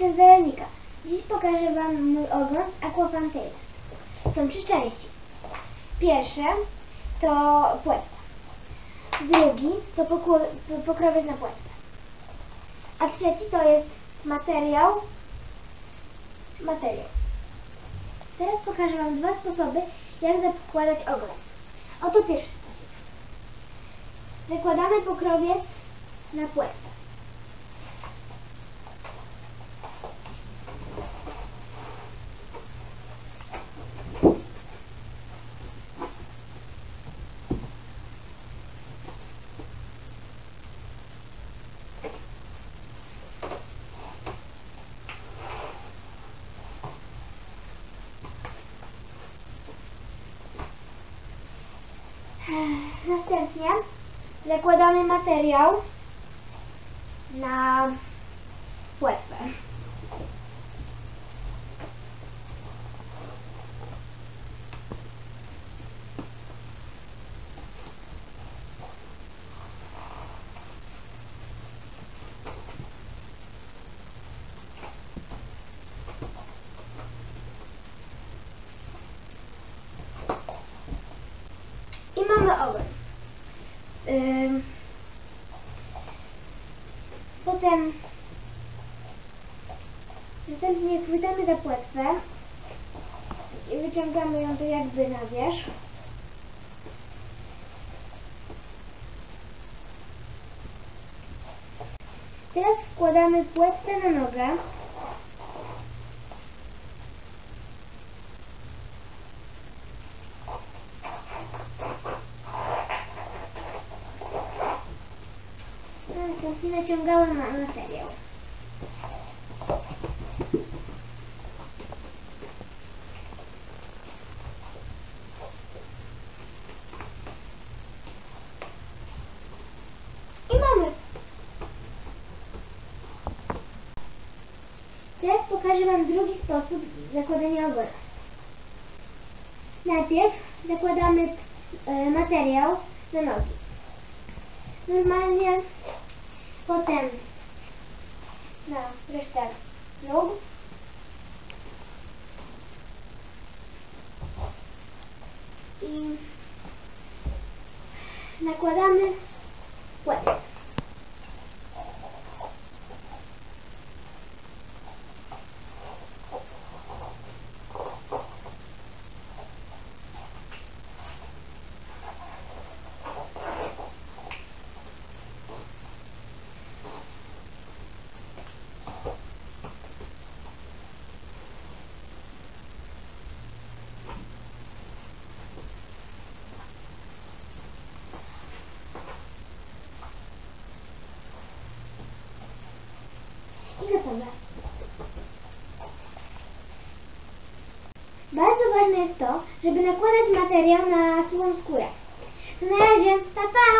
Jestem Weronika. Dziś pokażę Wam mój ogląd Aquafantails. Są trzy części. Pierwsze to płetwa. Drugi to pokrowiec na płetwę. A trzeci to jest materiał. Materiał. Teraz pokażę Wam dwa sposoby, jak zakładać ogon. Oto pierwszy sposób. Zakładamy pokrowiec na płetwę. Następnie zakładamy materiał na płetwę. I mamy ogon. Ym, potem następnie chwytamy za płetwę i wyciągamy ją tu jakby na wierzch. Teraz wkładamy płetwę na nogę. Następnie naciągałem na materiał. I mamy. Teraz pokażę Wam drugi sposób zakładania ogona. Najpierw zakładamy e, materiał na nogi. Normalnie платен. Да, връщам. Много. И накладаме платен. Bardzo ważne jest to, żeby nakładać materiał na suchą skórę. Na razie, pa pa!